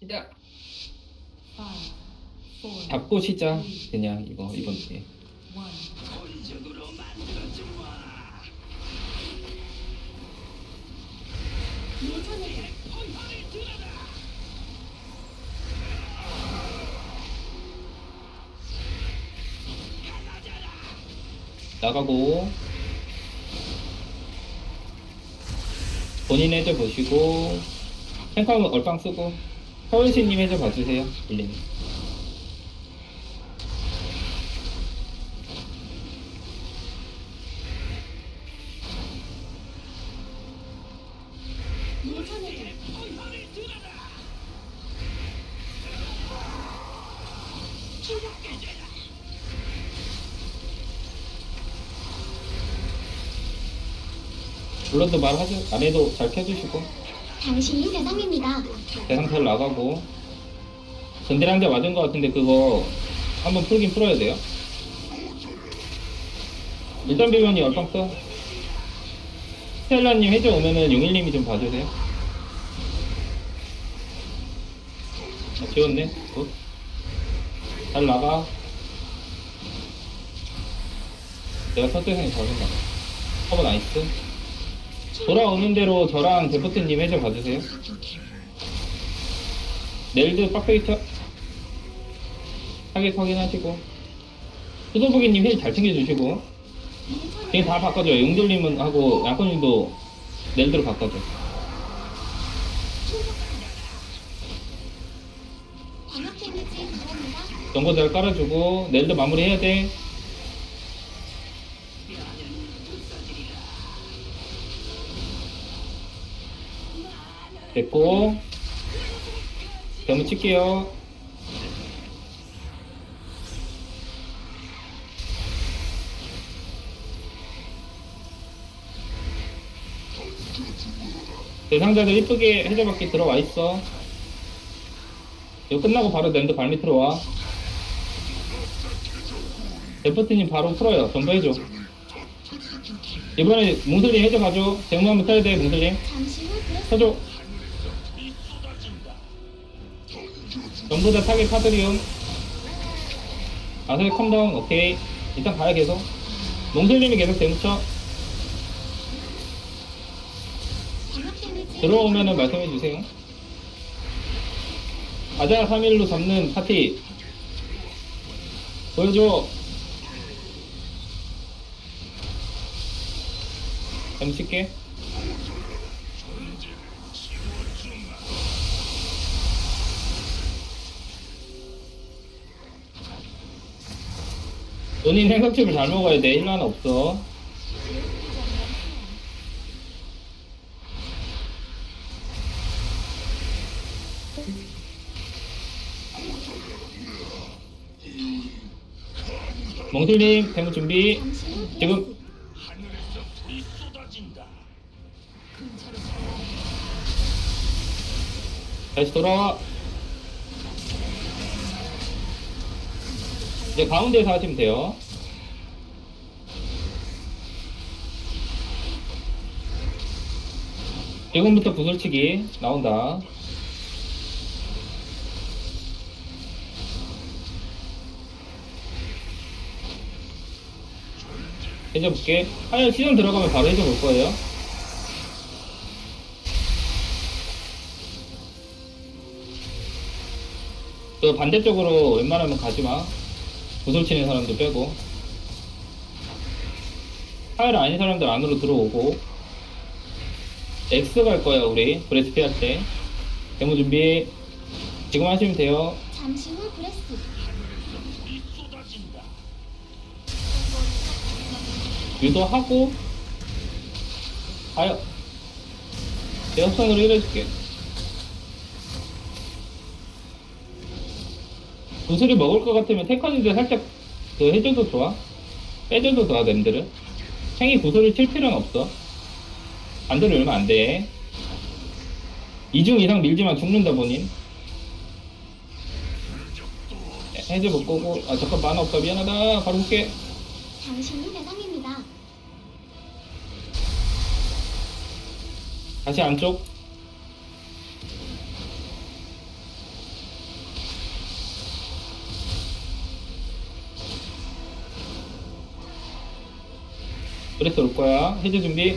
시작. 잡고 시작. 그냥 이거 이번 주에. 나가고 본인 해저 보시고 탱커는 얼빵 쓰고 서울시님 해저 봐주세요. 빌리님. 물론 도 말하죠. 안 해도 잘 켜주시고 당신이 대상입니다. 대상탈 나가고 전딜 한대 맞은 것 같은데 그거 한번 풀긴 풀어야 돼요. 일단 비면이 얼빵 써. 스텔라님 해저 오면은 용일님이 좀 봐주세요. 아, 지웠네. 굿. 잘 나가. 내가 첫 대상이 잡은다. 커버 나이스. 돌아오는 대로 저랑 데프트님 해저 봐주세요. 넬드 빡페이터 타겟 확인하시고 수도부기님 힐 잘 챙겨주시고 지금 다 바꿔줘요. 용돌님은 하고 양권님도 넬드로 바꿔줘. 정보 잘 깔아주고 넬드 마무리해야 돼. 됐고 대문 칠게요. 대상자들 이쁘게 해저 밖에 들어와 있어. 이거 끝나고 바로 랜드 발 밑으로 와. 데프트님 바로 풀어요. 전부해줘. 이번에 몽슬님 해줘 가줘. 대문 한번 타야 돼, 몽슬님. 잠시 후 브레스 쳐줘. 전부 다 타겟 카드리움. 아세 컴다운, 오케이. 일단 가야 계속. 몽슬님이 계속 대무쳐. 들어오면은 말씀해주세요. 아자 3일로 잡는 파티. 보여줘. 좀 칠게. 본인 생각집을 잘 먹어야 돼. 일 하나 없어. 몽틀님, 대문 준비. 지금 다시 돌아와. 이제 가운데서 하시면 돼요. 지금부터 구슬치기 나온다. 해줘볼게. 하얀 시즌 들어가면 바로 해줘볼 거예요. 그 반대쪽으로 웬만하면 가지 마. 구슬 치는 사람들 빼고. 하열 아닌 사람들 안으로 들어오고. X 갈 거야, 우리. 브레스피 할 때. 데모 준비. 지금 하시면 돼요. 잠시 후 브레스 유도하고. 내 협상으로 이뤄줄게. 구슬이 먹을 것 같으면 테커니들 살짝 그 해줘도 좋아. 빼줘도 좋아, 램들은. 챙이 구슬을 칠 필요는 없어. 반대로 열면 안 돼. 이중 이상 밀지만 죽는다, 본인. 해줘 못 거고. 아, 잠깐 만화 없다. 미안하다. 바로 볼게. 당신이 대상입니다. 다시 안쪽. 브레스 올 거야. 해제 준비.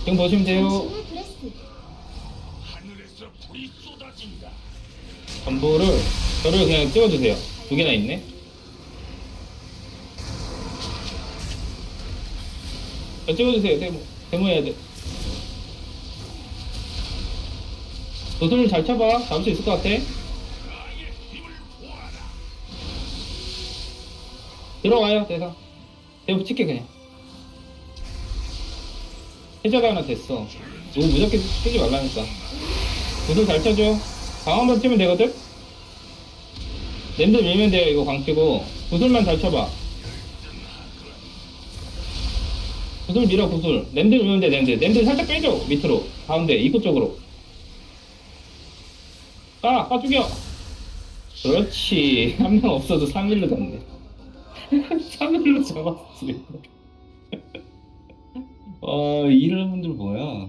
지금 보시면 돼요. 전부를 저를 그냥 찍어주세요. 두 개나 있네. 저 찍어주세요. 데모 데모 해야 돼. 도전을 잘 쳐봐. 잡을 수 있을 것 같아. 들어와요, 대상. 대부 찍게 그냥. 해자가 하나 됐어. 너무 무섭게 쓰지 말라니까. 도전 잘 쳐줘. 강 한 번 치면 되거든? 램드 밀면 돼요, 이거 광 치고. 구슬만 잘 쳐봐. 구슬 밀어, 구슬. 램드 밀면 돼, 램드. 램드 살짝 빼줘, 밑으로. 가운데, 입구 쪽으로. 까, 까 죽여. 그렇지. 한 명 없어도 3일로 잡네. 3일로 잡았지. 어, 이런 분들 뭐야.